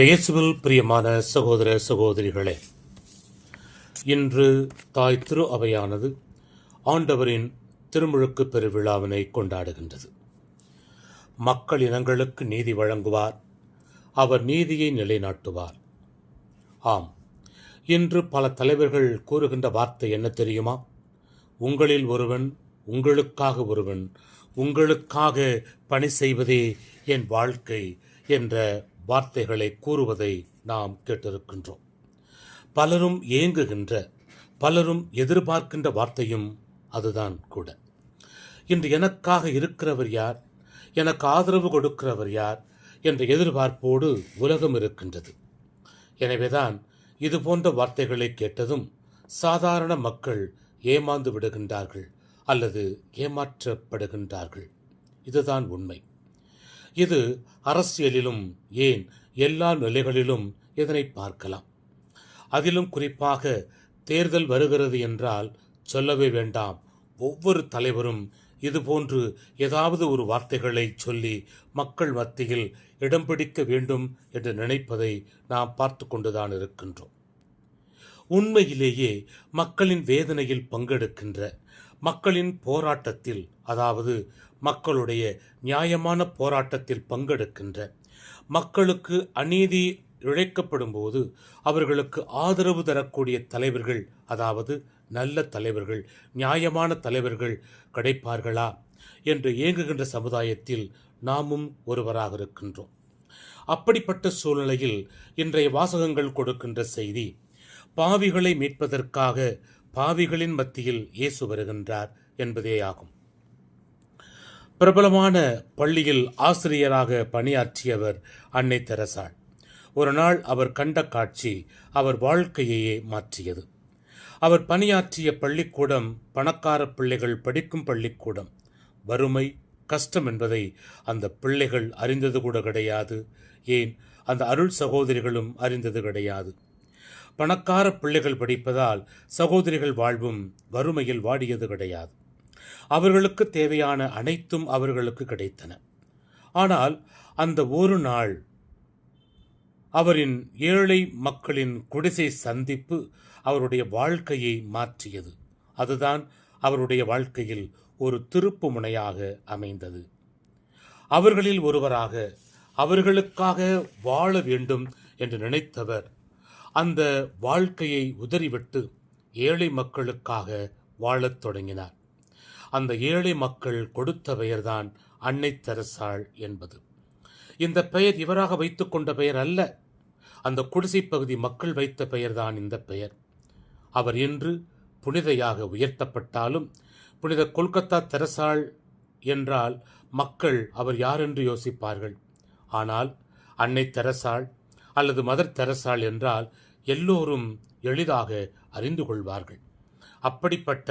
இயேசுவில் பிரியமான சகோதர சகோதரிகளே இன்று தாய் திரு அவையானது ஆண்டவரின் திருமுழுக்கு பெருவிழாவினை கொண்டாடுகின்றது. மக்கள் இனங்களுக்கு நீதி வழங்குவார் அவர் நீதியை நிலைநாட்டுவார். ஆம் இன்று பல தலைவர்கள் கூறுகின்ற வார்த்தை என்ன தெரியுமா? உங்களில் ஒருவன் உங்களுக்காக ஒருவன் உங்களுக்காக பணி செய்வதே என் வாழ்க்கை என்ற வார்த்தைகளை கூறுவதை நாம் கேட்டிருக்கின்றோம். பலரும் ஏங்குகின்ற பலரும் எதிர்பார்க்கின்ற வார்த்தையும் அதுதான் கூட. இன்று எனக்காக இருக்கிறவர் யார்? எனக்கு ஆதரவு கொடுக்கிறவர் யார்? என்ற எதிர்பார்ப்போடு உலகம் இருக்கின்றது. எனவேதான் இது போன்ற வார்த்தைகளை கேட்டதும் சாதாரண மக்கள் ஏமாந்து விடுகின்றார்கள் அல்லது ஏமாற்றப்படுகின்றார்கள். இதுதான் உண்மை. இது அரசியலிலும் ஏன் எல்லா நிலைகளிலும் இதனை பார்க்கலாம். அதிலும் குறிப்பாக தேர்தல் வருகிறது என்றால் சொல்லவே வேண்டாம். ஒவ்வொரு தலைவரும் இதுபோன்று ஏதாவது ஒரு வார்த்தைகளை சொல்லி மக்கள் மத்தியில் இடம் பிடிக்க வேண்டும் என்று நினைப்பதை நாம் பார்த்து கொண்டுதான் இருக்கின்றோம். உண்மையிலேயே மக்களின் வேதனையில் பங்கெடுக்கின்ற மக்களின் போராட்டத்தில் அதாவது மக்களுடைய நியாயமான போராட்டத்தில் பங்கெடுக்கின்ற மக்களுக்கு அநீதி இழைக்கப்படும் போது அவர்களுக்கு ஆதரவு தரக்கூடிய தலைவர்கள் அதாவது நல்ல தலைவர்கள் நியாயமான தலைவர்கள் கிடைப்பார்களா என்று இயங்குகின்ற சமுதாயத்தில் நாமும் ஒருவராக இருக்கின்றோம். அப்படிப்பட்ட சூழ்நிலையில் இன்றைய வாசகங்கள் கொடுக்கின்ற செய்தி பாவிகளை மீட்பதற்காக பாவிகளின் மத்தியில் இயேசு வருகின்றார் என்பதேயாகும். பிரபலமான பள்ளியில் ஆசிரியராக பணியாற்றியவர் அன்னை தெரசாள். ஒரு நாள் அவர் கண்ட காட்சி அவர் வாழ்க்கையையே மாற்றியது. அவர் பணியாற்றிய பள்ளிக்கூடம் பணக்கார பிள்ளைகள் படிக்கும் பள்ளிக்கூடம். வறுமை கஷ்டம் என்பதை அந்த பிள்ளைகள் அறிந்தது கூட கிடையாது. ஏன்? அந்த அருள் சகோதரிகளும் அறிந்தது கிடையாது. பணக்கார பிள்ளைகள் படிப்பதால் சகோதரிகள் வாழ்வும் வறுமையில் வாடியது கிடையாது. அவர்களுக்கு தேவையான அனைத்தும் அவர்களுக்கு கிடைத்தன. ஆனால் அந்த ஒரு நாள் அவரின் ஏழை மக்களின் குடிசை சந்திப்பு அவருடைய வாழ்க்கையை மாற்றியது. அதுதான் அவருடைய வாழ்க்கையில் ஒரு திருப்பு முனையாக அமைந்தது. அவர்களில் ஒருவராக அவர்களுக்காக வாழ வேண்டும் என்று நினைத்தவர் அந்த வாழ்க்கையை உதறிவிட்டு ஏழை மக்களுக்காக வாழத் தொடங்கினார். அந்த ஏழை மக்கள் கொடுத்த பெயர்தான் அன்னை தெரசாள் என்பது. இந்த பெயர் இவராக வைத்துக்கொண்ட பெயர் அல்ல. அந்த குடிசை பகுதி மக்கள் வைத்த பெயர்தான் இந்த பெயர். அவர் இன்று புனிதையாக உயர்த்தப்பட்டாலும் புனித கொல்கத்தா தெரசாள் என்றால் மக்கள் அவர் யார் என்று யோசிப்பார்கள். ஆனால் அன்னை தெரசாள் அல்லது மதர் தெரசாள் என்றால் எல்லோரும் எளிதாக அறிந்து கொள்வார்கள். அப்படிப்பட்ட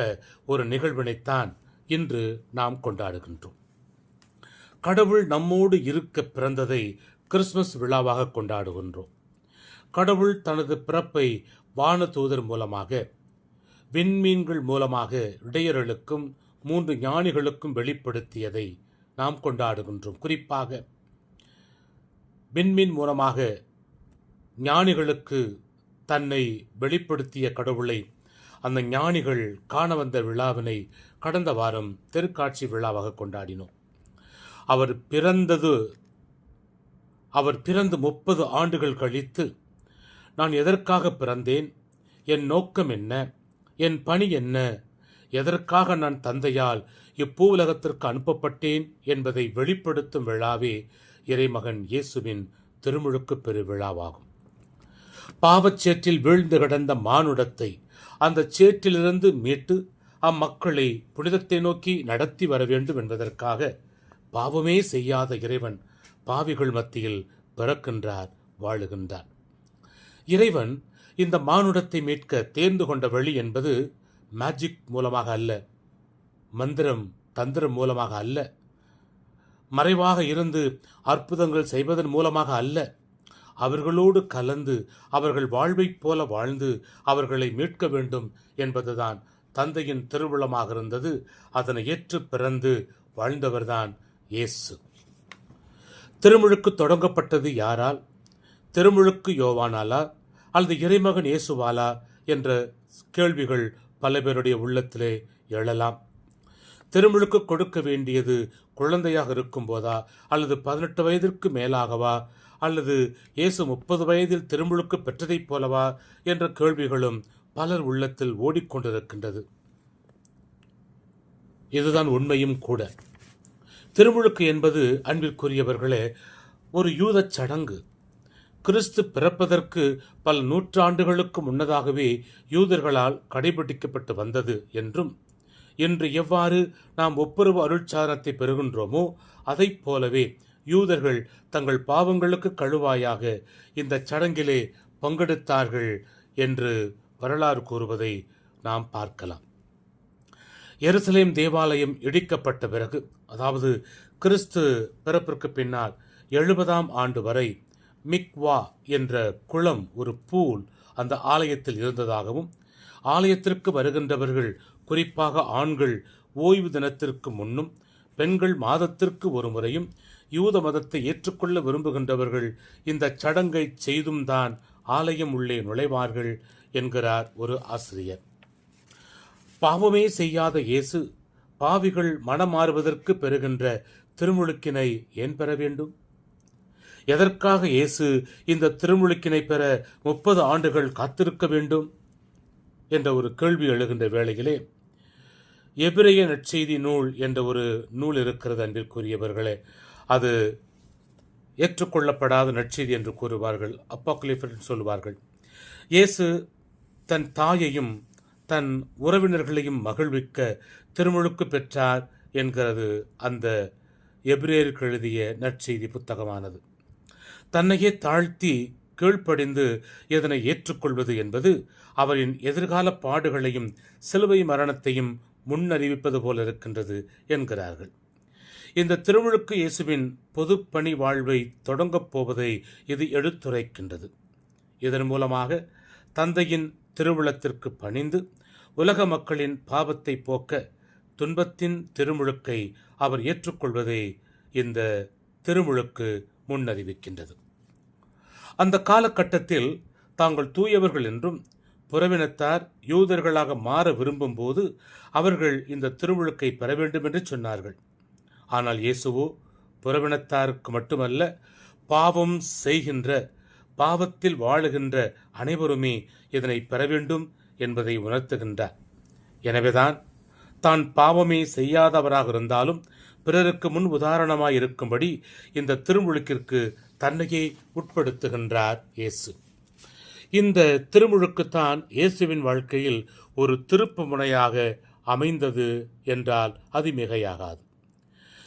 ஒரு நிகழ்வினைத்தான் இன்று நாம் கொண்டாடுகின்றோம். கடவுள் நம்மோடு இருக்க பிறந்ததை கிறிஸ்துமஸ் விழாவாக கொண்டாடுகின்றோம். கடவுள் தனது பிறப்பை வான தூதர் மூலமாக விண்மீன்கள் மூலமாக இடையர்களுக்கும் மூன்று ஞானிகளுக்கும் வெளிப்படுத்தியதை நாம் கொண்டாடுகின்றோம். குறிப்பாக விண்மீன் மூலமாக ஞானிகளுக்கு தன்னை வெளிப்படுத்திய கடவுளை அந்த ஞானிகள் காண வந்த விழாவினை கடந்த வாரம் தெருக்காட்சி விழாவாக கொண்டாடினோம். அவர் பிறந்தது அவர் பிறந்து முப்பது ஆண்டுகள் கழித்து நான் எதற்காக பிறந்தேன்? என் நோக்கம் என்ன? என் பணி என்ன? எதற்காக நான் தந்தையால் இப்பூவுலகத்திற்கு அனுப்பப்பட்டேன்? என்பதை வெளிப்படுத்தும் விழாவே இறைமகன் இயேசுவின் திருமுழுக்கு பெருவிழாவாகும். பாவச்சேற்றில் வீழ்ந்து கிடந்த மானுடத்தை அந்த சேற்றிலிருந்து மீட்டு அம்மக்களை புனிதத்தை நோக்கி நடத்தி வர வேண்டும் என்பதற்காக பாவமே செய்யாத இறைவன் பாவிகள் மத்தியில் பிறக்கின்றார் வாழுகின்றார். இறைவன் இந்த மானுடத்தை மீட்க தேர்ந்து கொண்ட வழி என்பது மேஜிக் மூலமாக அல்ல மந்திரம் தந்திரம் மூலமாக அல்ல மறைவாக இருந்து அற்புதங்கள் செய்வதன் மூலமாக அல்ல அவர்களோடு கலந்து அவர்கள் வாழ்வைப் போல வாழ்ந்து அவர்களை மீட்க வேண்டும் என்பதுதான் தந்தையின் திருவிழமாக இருந்தது. அதனை ஏற்று பிறந்து வாழ்ந்தவர்தான் இயேசு. திருமுழுக்கு தொடங்கப்பட்டது யாரால்? திருமுழுக்கு யோவானாலா? அல்லது இறைமகன் இயேசுவாலா? என்ற கேள்விகள் பல பேருடைய உள்ளத்திலே எழலாம். திருமுழுக்கு கொடுக்க வேண்டியது குழந்தையாக இருக்கும்போதா? அல்லது பதினெட்டு வயதிற்கு மேலாகவா? அல்லது இயேசு முப்பது வயதில் திருமுழுக்கு பெற்றதைப் போலவா என்ற கேள்விகளும் பலர் உள்ளத்தில் ஓடிக்கொண்டிருக்கின்றது. இதுதான் உண்மையும் கூட. திருமுழுக்கு என்பது அன்பிற்குரியவர்களே ஒரு யூதச் சடங்கு. கிறிஸ்து பிறப்பதற்கு பல நூற்றாண்டுகளுக்கு முன்னதாகவே யூதர்களால் கடைபிடிக்கப்பட்டு வந்தது என்றும் இன்று எவ்வாறு நாம் ஒப்புரவு அருட்சாதனத்தை பெறுகின்றோமோ அதைப் போலவே யூதர்கள் தங்கள் பாவங்களுக்கு கழுவாயாக இந்த சடங்கிலே பங்கெடுத்தார்கள் என்று வரலாறு கூறுவதை நாம் பார்க்கலாம். எருசலேம் தேவாலயம் இடிக்கப்பட்ட பிறகு அதாவது கிறிஸ்து பிறப்பிற்கு பின்னால் எழுபதாம் ஆண்டு வரை மிக்வா என்ற குளம் ஒரு பூல் அந்த ஆலயத்தில் இருந்ததாகவும் ஆலயத்திற்கு வருகின்றவர்கள் குறிப்பாக ஆண்கள் ஓய்வு தினத்திற்கு முன்னும் பெண்கள் மாதத்திற்கு ஒரு முறையும் யூத மதத்தை ஏற்றுக்கொள்ள விரும்புகின்றவர்கள் இந்த சடங்கை செய்தும் தான் ஆலயம் உள்ளே நுழைவார்கள் என்கிறார் ஒரு ஆசிரியர். பாவமே செய்யாத இயேசு பாவிகள் மனம் மாறுவதற்கு பெறுகின்ற திருமுழுக்கினை ஏன் பெற வேண்டும்? எதற்காக இயேசு இந்த திருமுழுக்கினை பெற முப்பது ஆண்டுகள் காத்திருக்க வேண்டும்? என்ற ஒரு கேள்வி எழுகின்ற வேளையிலே எபிரேய நற்செய்தி நூல் என்ற ஒரு நூல் இருக்கிறது அன்பிற்குரியவர்களே. அது ஏற்றுக்கொள்ளப்படாத நற்செய்தி என்று கூறுவார்கள். அப்பாக்குலிஃபன் சொல்வார்கள் இயேசு தன் தாயையும் தன் உறவினர்களையும் மகிழ்விக்க திருமுழுக்கு பெற்றார் என்கிறது அந்த எபிரேயருக்கு எழுதிய நற்செய்தி புத்தகமானது. தன்னையே தாழ்த்தி கீழ்ப்படிந்து இதனை ஏற்றுக்கொள்வது என்பது அவரின் எதிர்கால பாடுகளையும் சிலுவை மரணத்தையும் முன்னறிவிப்பது போல இருக்கின்றது என்கிறார்கள். இந்த திருமுழுக்கு இயேசுவின் பொதுப்பணி வாழ்வை தொடங்கப் போவதை இது எடுத்துரைக்கின்றது. இதன் மூலமாக தந்தையின் திருவிழத்திற்கு பணிந்து உலக மக்களின் பாவத்தை போக்க துன்பத்தின் திருமுழுக்கை அவர் ஏற்றுக்கொள்வதை இந்த திருமுழுக்கு முன்னறிவிக்கின்றது. அந்த காலகட்டத்தில் தாங்கள் தூயவர்கள் என்றும் புறவினத்தார் யூதர்களாக மாற விரும்பும்போது அவர்கள் இந்த திருவிழுக்கை பெற வேண்டும் என்று சொன்னார்கள். ஆனால் இயேசுவோ புறவினத்தாருக்கு மட்டுமல்ல பாவம் செய்கின்ற பாவத்தில் வாழுகின்ற அனைவருமே இதனை பெற வேண்டும் என்பதை உணர்த்துகின்றார். எனவேதான் தான் பாவமே செய்யாதவராக இருந்தாலும் பிறருக்கு முன் உதாரணமாய் இருக்கும்படி இந்த திருமுழுக்கிற்கு தன்னையே உட்படுத்துகின்றார் இயேசு. இந்த திருமுழுக்குத்தான் இயேசுவின் வாழ்க்கையில் ஒரு திருப்பு முனையாக அமைந்தது என்றால் அது மிகையாகாது.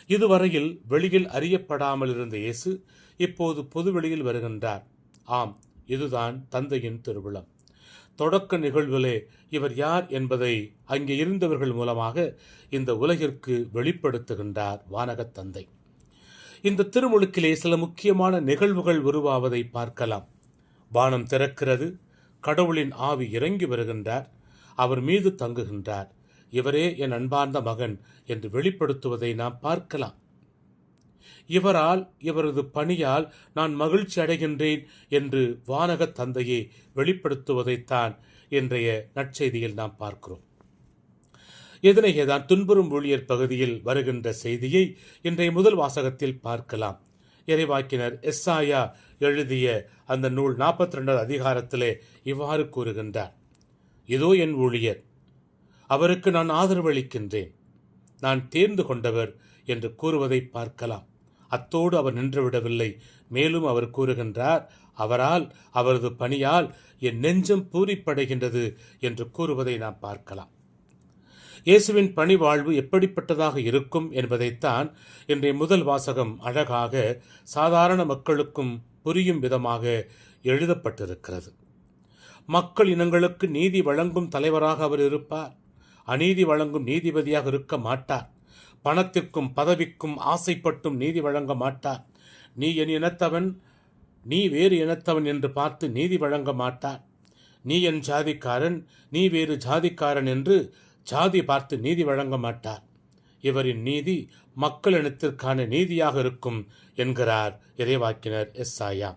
இதுவரையில் வெளியில் அறியப்படாமல் இருந்த இயேசு இப்போது பொதுவெளியில் வருகின்றார். ஆம் இதுதான் தந்தையின் திருவிழம் தொடக்க நிகழ்விலே இவர் யார் என்பதை அங்கே இருந்தவர்கள் மூலமாக இந்த உலகிற்கு வெளிப்படுத்துகின்றார் வானகத் தந்தை இந்த திருமுழுக்கிலே சில முக்கியமான நிகழ்வுகள் உருவாவதை பார்க்கலாம். வானம் திறக்கிறது. கடவுளின் ஆவி இறங்கி வருகின்றார். அவர் மீது தங்குகின்றார். இவரே என் அன்பார்ந்த மகன் என்று வெளிப்படுத்துவதை நாம் பார்க்கலாம். இவரால் இவரது பணியால் நான் மகிழ்ச்சி அடைகின்றேன் என்று வானக தந்தையை வெளிப்படுத்துவதைத்தான் இன்றைய நற்செய்தியில் நாம் பார்க்கிறோம். இதனையே தான் துன்புறும் ஊழியர் பகுதியில் வருகின்ற செய்தியை இன்றைய முதல் வாசகத்தில் பார்க்கலாம். இறைவாக்கினர் எஸ்ஆயா எழுதிய அந்த நூல் நாற்பத்தி ரெண்டாவது அதிகாரத்திலே இவ்வாறு கூறுகின்றார். இதோ என் ஊழியர் அவருக்கு நான் ஆதரவளிக்கின்றேன். நான் தேர்ந்து கொண்டவர் என்று கூறுவதை பார்க்கலாம். அத்தோடு அவர் நின்றுவிடவில்லை. மேலும் அவர் கூறுகின்றார் அவரால் அவரது பணியால் என் நெஞ்சம் பூரிப்படைகின்றது என்று கூறுவதை நாம் பார்க்கலாம். இயேசுவின் பணி வாழ்வு எப்படிப்பட்டதாக இருக்கும் என்பதைத்தான் இன்றைய முதல் வாசகம் அழகாக சாதாரண மக்களுக்கும் புரியும் விதமாக எழுதப்பட்டிருக்கிறது. மக்கள் இனங்களுக்கு நீதி வழங்கும் தலைவராக அவர் இருப்பார். அநீதி வழங்கும் நீதிபதியாக இருக்க மாட்டார். பணத்திற்கும் பதவிக்கும் ஆசைப்பட்டும் நீதி வழங்க மாட்டார். நீ என் இனத்தவன் நீ வேறு இனத்தவன் என்று பார்த்து நீதி வழங்க மாட்டார். நீ என் ஜாதிக்காரன் நீ வேறு ஜாதிக்காரன் என்று ஜாதி பார்த்து நீதி வழங்க மாட்டார். இவரின் நீதி மக்கள் இனத்திற்கான நீதியாக இருக்கும் என்கிறார் இறைவாக்கினர் எஸ் ஆயா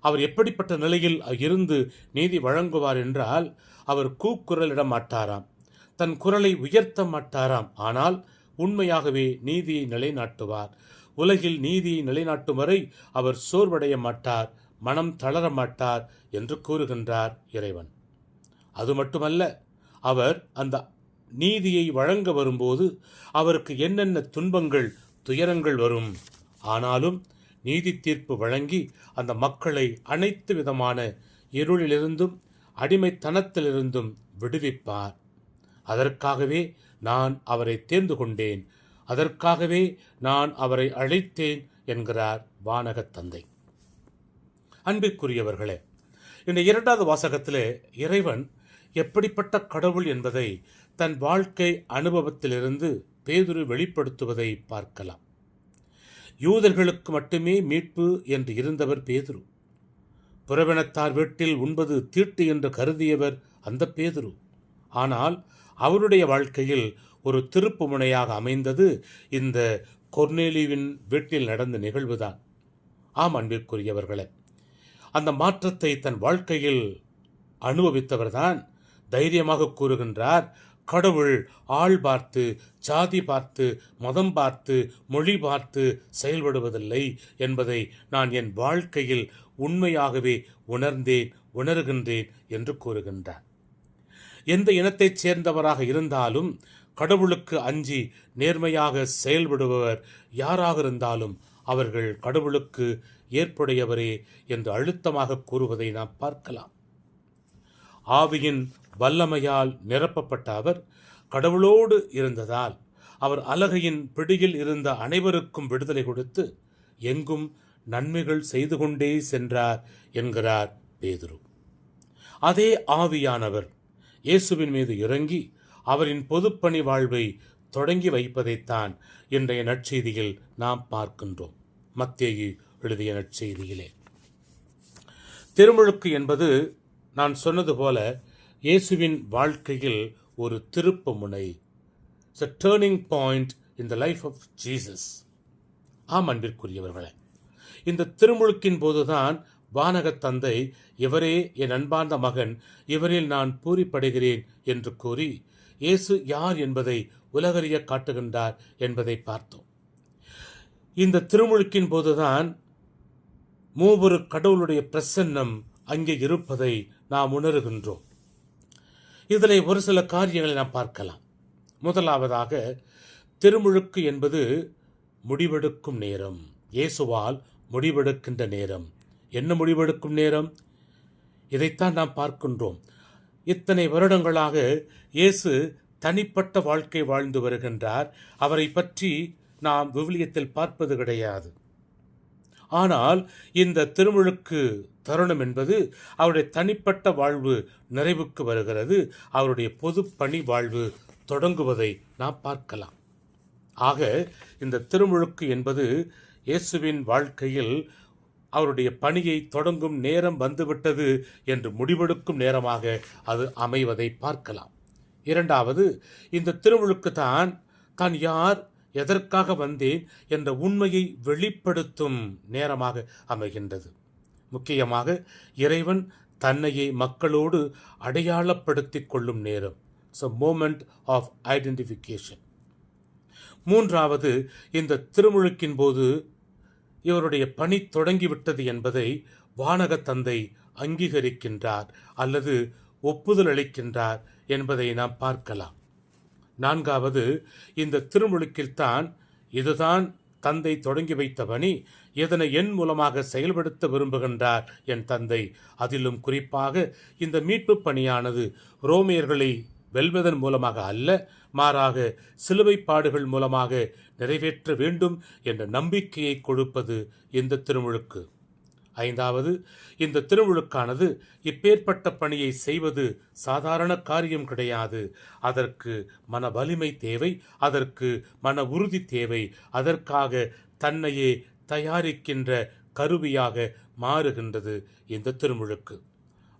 அவர் எப்படிப்பட்ட நிலையில் இருந்து நீதி வழங்குவார் என்றால் அவர் கூக்குரலிட மாட்டாராம். தன் குரலை உயர்த்த மாட்டாராம். ஆனால் உண்மையாகவே நீதியை நிலைநாட்டுவார். உலகில் நீதியை நிலைநாட்டும் வரை அவர் சோர்வடைய மாட்டார் மனம் தளர மாட்டார் என்று கூறுகின்றார் இறைவன். அது மட்டுமல்ல அவர் அந்த நீதியை வழங்க வரும்போது அவருக்கு என்னென்ன துன்பங்கள் துயரங்கள் வரும்? ஆனாலும் நீதி தீர்ப்பு வழங்கி அந்த மக்களை அனைத்து விதமான இருளிலிருந்தும் அடிமைத்தனத்திலிருந்தும் விடுவிப்பார். அதற்காகவே நான் அவரை தேர்ந்து கொண்டேன். அதற்காகவே நான் அவரை அழைத்தேன் என்கிறார் வானகத் தந்தை. அன்பிற்குரியவர்களே இந்த இரண்டாவது வாசகத்திலே இறைவன் எப்படிப்பட்ட கடவுள் என்பதை தன் வாழ்க்கை அனுபவத்திலிருந்து பேதுரு வெளிப்படுத்துவதை பார்க்கலாம். யூதர்களுக்கு மட்டுமே மீட்பு என்று இருந்தவர் பேதுரு. புறவினத்தார் வீட்டில் உண்பது தீட்டு என்று கருதியவர் அந்த பேதுரு. ஆனால் அவருடைய வாழ்க்கையில் ஒரு திருப்பு முனையாக அமைந்தது இந்த கொர்னேலிவின் வீட்டில் நடந்த நிகழ்வுதான். ஆம் அன்பிற்குரியவர்களே அந்த மாற்றத்தை தன் வாழ்க்கையில் அனுபவித்தவர்தான் தைரியமாக கூறுகின்றார். கடவுள் ஆள் பார்த்து சாதி பார்த்து மதம் பார்த்து மொழி பார்த்து செயல்படுவதில்லை என்பதை நான் என் வாழ்க்கையில் உண்மையாகவே உணர்ந்தேன் உணர்கின்றேன் என்று கூறுகின்றார். எந்த இனத்தைச் சேர்ந்தவராக இருந்தாலும் கடவுளுக்கு அஞ்சி நேர்மையாக செயல்படுபவர் யாராக இருந்தாலும் அவர்கள் கடவுளுக்கு ஏற்புடையவரே என்று அழுத்தமாக கூறுவதை நாம் பார்க்கலாம். ஆவியின் வல்லமையால் நிரப்பப்பட்ட அவர் கடவுளோடு இருந்ததால் அவர் அலகையின் பிடியில் இருந்த அனைவருக்கும் விடுதலை கொடுத்து எங்கும் நன்மைகள் செய்து கொண்டே சென்றார் என்கிறார் பேதுரு. அதே ஆவியானவர் இயேசுவின் மீது இறங்கி அவரின் பொதுப்பணி வாழ்வை தொடங்கி வைப்பதைத்தான் இன்றைய நற்செய்தியில் நாம் பார்க்கின்றோம். மத்தேயு எழுதிய நற்செய்தியிலே. திருமுழுக்கு என்பது நான் சொன்னது போல இயேசுவின் வாழ்க்கையில் ஒரு திருப்பு முனை it's a turning point in the life of Jesus ஆம் அன்பிற்குரியவர்களே. இந்த திருமுழுக்கின் போதுதான் வானகத் தந்தை இவரே என் அன்பார்ந்த மகன் இவரில் நான் பூரிப்படைகிறேன் என்று கூறி இயேசு யார் என்பதை உலகறிய காட்டுகின்றார் என்பதை பார்த்தோம். இந்த திருமுழுக்கின் போதுதான் மூவரு கடவுளுடைய பிரசன்னம் அங்கே இருப்பதை நாம் உணர்கின்றோம். இதில் ஒரு சில காரியங்களை நாம் பார்க்கலாம். முதலாவதாக திருமுழுக்கு என்பது முடிவெடுக்கும் நேரம். இயேசுவால் முடிவெடுக்கின்ற நேரம். என்ன முடிவெடுக்கும் நேரம்? இதைத்தான் நாம் பார்க்கின்றோம். இத்தனை வருடங்களாக இயேசு தனிப்பட்ட வாழ்க்கை வாழ்ந்து வருகின்றார். அவரை பற்றி நாம் விவிலியத்தில் பார்ப்பது கிடையாது. ஆனால் இந்த திருமுழுக்கு தருணம் என்பது அவருடைய தனிப்பட்ட வாழ்வு நிறைவுக்கு வருகிறது. அவருடைய பொது பணி வாழ்வு தொடங்குவதை நாம் பார்க்கலாம். ஆக இந்த திருமுழுக்கு என்பது இயேசுவின் வாழ்க்கையில் அவருடைய பணியை தொடங்கும் நேரம் வந்துவிட்டது என்று முடிவெடுக்கும் நேரமாக அது அமைவதை பார்க்கலாம். இரண்டாவது இந்த திருமுழுக்கு தான் தான் யார் எதற்காக வந்தேன் என்ற உண்மையை வெளிப்படுத்தும் நேரமாக அமைகின்றது. முக்கியமாக இறைவன் தன்னையே மக்களோடு அடையாளப்படுத்திக் கொள்ளும் நேரம். It's a moment of identification மூன்றாவது இந்த திருமுழுக்கின் போது இவருடைய பணி தொடங்கிவிட்டது என்பதை வானக தந்தை அங்கீகரிக்கின்றார் அல்லது ஒப்புதல் அளிக்கின்றார் என்பதை நாம் பார்க்கலாம். நான்காவது இந்த திருமுழுக்கில்தான் இதுதான் தந்தை தொடங்கி வைத்த பணி இதனை என் மூலமாக செயல்படுத்த விரும்புகின்றார் என் தந்தை. அதிலும் குறிப்பாக இந்த மீட்பு பணியானது ரோமியர்களை வெல்வதன் மூலமாக அல்ல மாறாக சிலுவை பாடுகள் மூலமாக நிறைவேற்ற வேண்டும் என்ற நம்பிக்கையை கொடுப்பது இந்த திருமுழுக்கு. ஐந்தாவது இந்த திருமுழுக்கானது இப்பேற்பட்ட பணியை செய்வது சாதாரண காரியம் கிடையாது. அதற்கு மன வலிமை தேவை அதற்கு மன உறுதி தேவை. அதற்காக தன்னையே தயாரிக்கின்ற கருவியாக மாறுகின்றது இந்த திருமுழுக்கு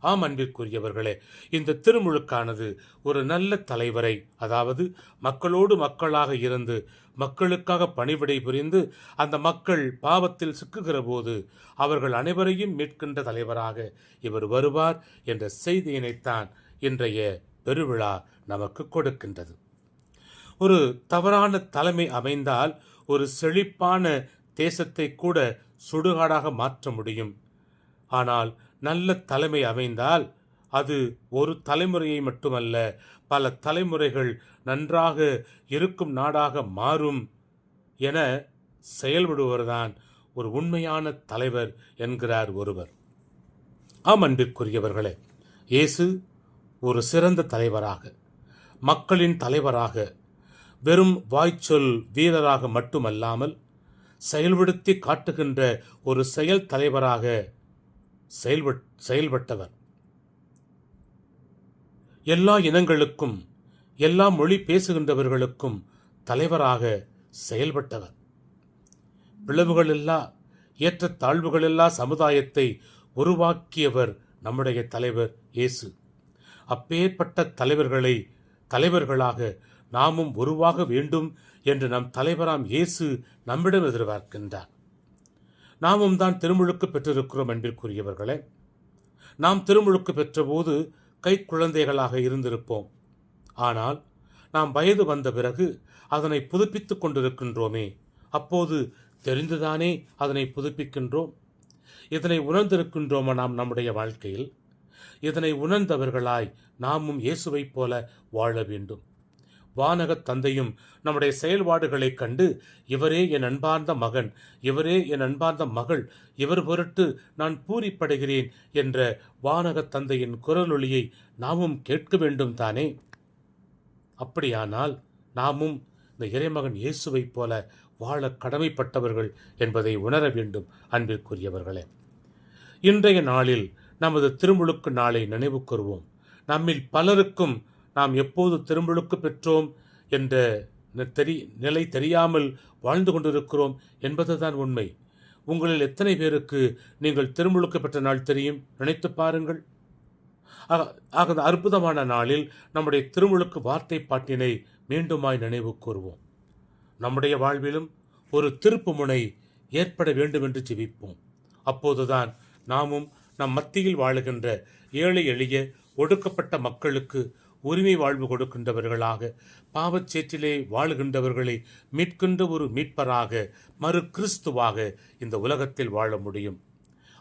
ஆம் அன்பிற்குரியவர்களே இந்த திருமுழுக்கானது ஒரு நல்ல தலைவரை அதாவது மக்களோடு மக்களாக இருந்து மக்களுக்காக பணிவிடை புரிந்து அந்த மக்கள் பாவத்தில் சிக்குகிற போது அவர்கள் அனைவரையும் மீட்கின்ற தலைவராக இவர் வருவார் என்ற செய்தியினைத்தான் இன்றைய பெருவிழா நமக்கு கொடுக்கின்றது. ஒரு தவறான தலைமை அமைந்தால் ஒரு செழிப்பான தேசத்தை கூட சுடுகாடாக மாற்ற முடியும். ஆனால் நல்ல தலைமை அமைந்தால் அது ஒரு தலைமுறையை மட்டுமல்ல பல தலைமுறைகள் நன்றாக இருக்கும் நாடாக மாறும் என செயல்படுவர்தான் ஒரு உண்மையான தலைவர் என்கிறார் ஒருவர். ஆம் அன்பிற்குரியவர்களே இயேசு ஒரு சிறந்த தலைவராக மக்களின் தலைவராக வெறும் வாய்ச்சொல் வீரராக மட்டுமல்லாமல் செயல்படுத்தி காட்டுகின்ற ஒரு செயல் தலைவராக செயல்பட் செயல்பட்டவர். எல்லா இனங்களுக்கும் எல்லா மொழி பேசுகின்றவர்களுக்கும் தலைவராக செயல்பட்டவர். பிளவுகளில்லா ஏற்றத்தாழ்வுகளில்லா சமுதாயத்தை உருவாக்கியவர் நம்முடைய தலைவர் இயேசு. அப்பேற்பட்ட தலைவர்களை தலைவர்களாக நாமும் உருவாக வேண்டும் என்று நம் தலைவராம் இயேசு நம்மிடம் எதிர்பார்க்கின்றார். நாமும் தான் திருமுழுக்கு பெற்றிருக்கிறோம் அன்பிற்குரியவர்களே நாம் திருமுழுக்கு பெற்றபோது கை குழந்தைகளாக இருந்திருப்போம். ஆனால் நாம் வயது வந்த பிறகு அதனை புதுப்பித்துக் கொண்டிருக்கின்றோமே. அப்போது தெரிந்துதானே அதனை புதுப்பிக்கின்றோம்? இதனை உணர்ந்திருக்கின்றோமா நாம் நம்முடைய வாழ்க்கையில்? இதனை உணர்ந்தவர்களாய் நாமும் இயேசுவைப் போல வாழ வேண்டும். வானகத் தந்தையும் நம்முடைய செயல்பாடுகளைக் கண்டு இவரே என் அன்பார்ந்த மகன் இவரே என் அன்பார்ந்த மகள் இவர் பொருட்டு நான் பூரிப்படைகிறேன் என்ற வானகத் தந்தையின் குரலொளியை நாமும் கேட்க வேண்டும் தானே? அப்படியானால் நாமும் இந்த இறைமகன் இயேசுவைப் போல வாழ கடமைப்பட்டவர்கள் என்பதை உணர வேண்டும் அன்பிற்குரியவர்களே. இன்றைய நாளில் நமது திருமுழுக்கு நாளை நினைவு கூறுவோம் நம்மில் பலருக்கும் நாம் எப்போது திருமுழுக்கு பெற்றோம் என்ற தெரி நிலை தெரியாமல் வாழ்ந்து கொண்டிருக்கிறோம் என்பதுதான் உண்மை. உங்களில் எத்தனை பேருக்கு நீங்கள் திருமுழுக்கு பெற்ற நாள் தெரியும்? நினைத்து பாருங்கள். ஆக ஆக அந்த அற்புதமான நாளில் நம்முடைய திருமுழுக்கு வார்த்தை பாட்டினை மீண்டுமாய் நினைவு கூறுவோம். நம்முடைய வாழ்விலும் ஒரு திருப்பு முனை ஏற்பட வேண்டும் என்று ஜெபிப்போம். அப்போதுதான் நாமும் நம் மத்தியில் வாழுகின்ற ஏழை எளிய ஒடுக்கப்பட்ட மக்களுக்கு உரிமை வாழ்வு கொடுக்கின்றவர்களாக பாவச்சேற்றிலே வாழுகின்றவர்களை மீட்கின்ற ஒரு மீட்பராக மறு கிறிஸ்துவாக இந்த உலகத்தில் வாழ முடியும்.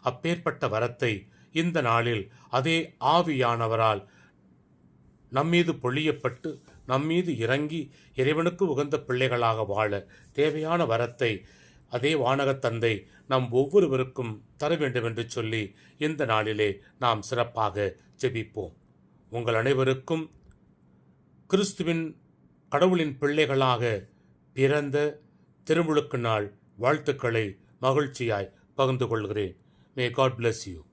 அப்பேற்பட்ட வரத்தை இந்த நாளில் அதே ஆவியானவரால் நம்மீது பொழியப்பட்டு நம்மீது இறங்கி இறைவனுக்கு உகந்த பிள்ளைகளாக வாழ தேவையான வரத்தை அதே வானகத்தந்தை நம் ஒவ்வொருவருக்கும் தர வேண்டும் என்று சொல்லி இந்த நாளிலே நாம் சிறப்பாக ஜெபிப்போம். உங்கள் அனைவருக்கும் கிறிஸ்துவின் கடவுளின் பிள்ளைகளாக பிறந்த திருமுழுக்கு நாள் வாழ்த்துக்களை மகிழ்ச்சியாய் பகிர்ந்து கொள்கிறேன். May God bless you